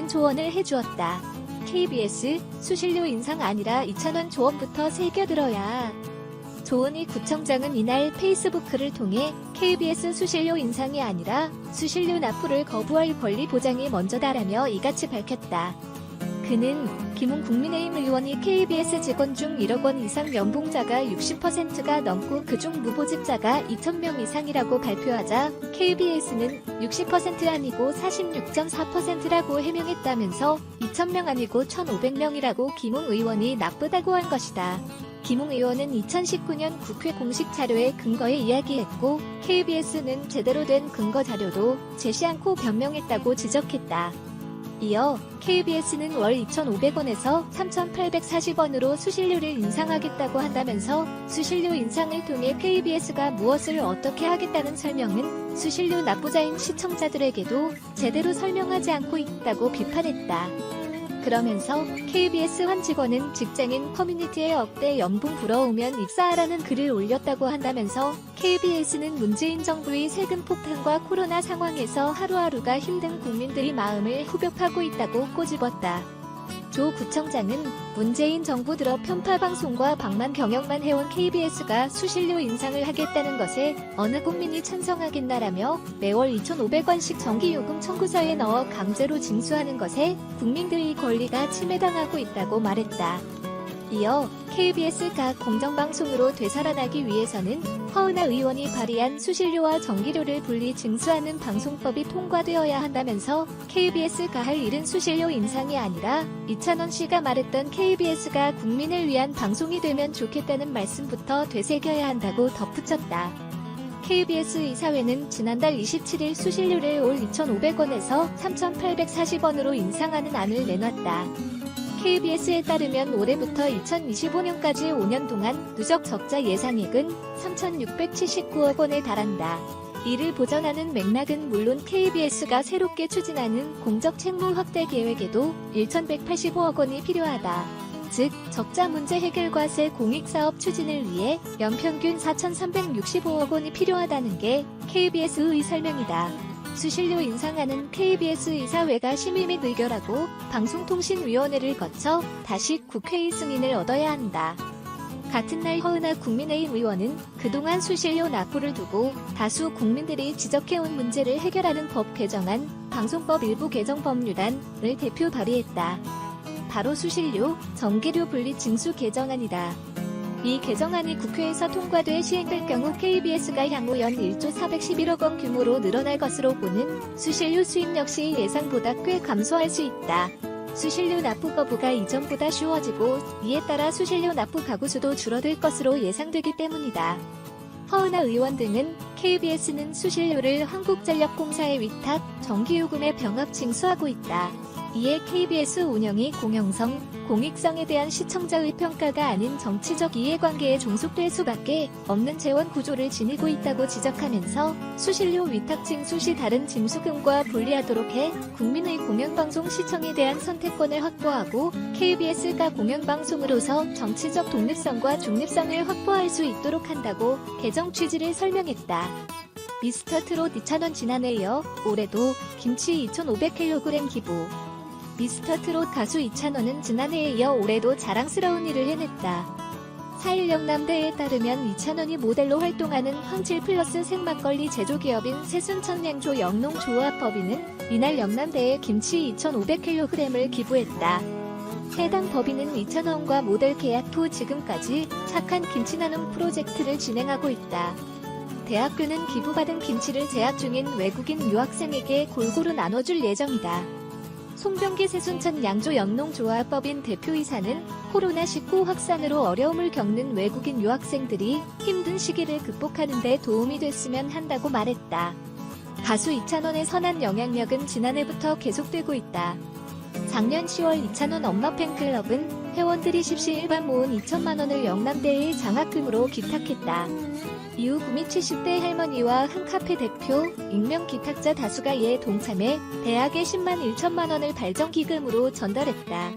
많은 조언을 해주었다. KBS 수신료 인상 아니라 2,000원 조언부터 새겨들어야. 조은희 구청장은 이날 페이스부크를 통해 KBS 수신료 인상이 아니라 수신료 납부를 거부할 권리 보장이 먼저다라며 이같이 밝혔다. 그는 김웅 국민의힘 의원이 KBS 직원 중 1억 원 이상 연봉자가 60%가 넘고 그중 무보직자가 2,000명 이상이라고 발표하자 KBS는 60% 아니고 46.4%라고 해명했다면서 2,000명 아니고 1,500명이라고 김웅 의원이 나쁘다고 한 것이다. 김웅 의원은 2019년 국회 공식 자료에 근거해 이야기했고 KBS는 제대로 된 근거 자료도 제시 않고 변명했다고 지적했다. 이어 KBS는 월 2,500원에서 3,840원으로 수신료를 인상하겠다고 한다면서 수신료 인상을 통해 KBS가 무엇을 어떻게 하겠다는 설명은 수신료 납부자인 시청자들에게도 제대로 설명하지 않고 있다고 비판했다. 그러면서 KBS 한 직원은 직장인 커뮤니티에 억대 연봉 부러우면 입사하라는 글을 올렸다고 한다면서 KBS는 문재인 정부의 세금 폭탄과 코로나 상황에서 하루하루가 힘든 국민들의 마음을 후벼파고 있다고 꼬집었다. 조 구청장은 문재인 정부 들어 편파 방송과 방만 경영만 해온 KBS가 수신료 인상을 하겠다는 것에 어느 국민이 찬성하겠나라며 매월 2,500원씩 정기요금 청구서에 넣어 강제로 징수하는 것에 국민들의 권리가 침해당하고 있다고 말했다. 이어 KBS가 공정방송으로 되살아나기 위해서는 허은하 의원이 발의한 수신료와 전기료를 분리 징수하는 방송법이 통과되어야 한다면서 KBS가 할 일은 수신료 인상이 아니라 이찬원 씨가 말했던 KBS가 국민을 위한 방송이 되면 좋겠다는 말씀부터 되새겨야 한다고 덧붙였다. KBS 이사회는 지난달 27일 수신료를 올 2,500원에서 3,840원으로 인상하는 안을 내놨다. KBS에 따르면 올해부터 2025년까지 5년 동안 누적 적자 예상액은 3,679억 원에 달한다. 이를 보전하는 맥락은 물론 KBS가 새롭게 추진하는 공적 책무 확대 계획에도 1,185억 원이 필요하다. 즉, 적자 문제 해결과 새 공익 사업 추진을 위해 연평균 4,365억 원이 필요하다는 게 KBS의 설명이다. 수신료 인상하는 KBS 이사회가 심의 및 의결하고 방송통신위원회를 거쳐 다시 국회의 승인을 얻어야 한다. 같은 날 허은하 국민의힘 의원은 그동안 수신료 납부를 두고 다수 국민들이 지적해온 문제를 해결하는 법 개정안 방송법 일부 개정 법률안을 대표 발의했다. 바로 수신료, 전기료 분리 징수 개정안이다. 이 개정안이 국회에서 통과돼 시행될 경우 KBS가 향후 연 1조 411억 원 규모로 늘어날 것으로 보는 수신료 수입 역시 예상보다 꽤 감소할 수 있다. 수신료 납부 거부가 이전보다 쉬워지고 이에 따라 수신료 납부 가구 수도 줄어들 것으로 예상되기 때문이다. 허은하 의원 등은 KBS는 수신료를 한국전력공사에 위탁, 전기요금에 병합 징수하고 있다. 이에 KBS 운영이 공영성, 공익성에 대한 시청자의 평가가 아닌 정치적 이해관계에 종속될 수밖에 없는 재원 구조를 지니고 있다고 지적하면서 수신료 위탁 징수 시 다른 징수금과 분리하도록 해 국민의 공영방송 시청에 대한 선택권을 확보하고 KBS가 공영방송으로서 정치적 독립성과 중립성을 확보할 수 있도록 한다고 개정 취지를 설명했다. 미스터 트롯 2,000원 지난해 이어 올해도 김치 2,500kg 기부 미스터 트롯 가수 이찬원은 지난해에 이어 올해도 자랑스러운 일을 해냈다. 4일 영남대에 따르면 이찬원이 모델로 활동하는 황칠 플러스 생막걸리 제조기업인 세순천냉조 영농조합법인은 이날 영남대에 김치 2,500kg을 기부했다. 해당 법인은 이찬원과 모델 계약 후 지금까지 착한 김치 나눔 프로젝트를 진행하고 있다. 대학교는 기부받은 김치를 재학 중인 외국인 유학생에게 골고루 나눠줄 예정이다. 송병기 세순천 양조 영농조합법인 대표이사는 코로나19 확산으로 어려움을 겪는 외국인 유학생들이 힘든 시기를 극복하는 데 도움이 됐으면 한다고 말했다. 가수 이찬원의 선한 영향력은 지난해부터 계속되고 있다. 작년 10월 이찬원 엄마 팬클럽은 회원들이 십시 일반 모은 2천만 원을 영남대의 장학금으로 기탁했다. 이후 구미 70대 할머니와 한 카페 대표, 익명 기탁자 다수가 이에 동참해 대학에 10만 1천만 원을 발전기금으로 전달했다.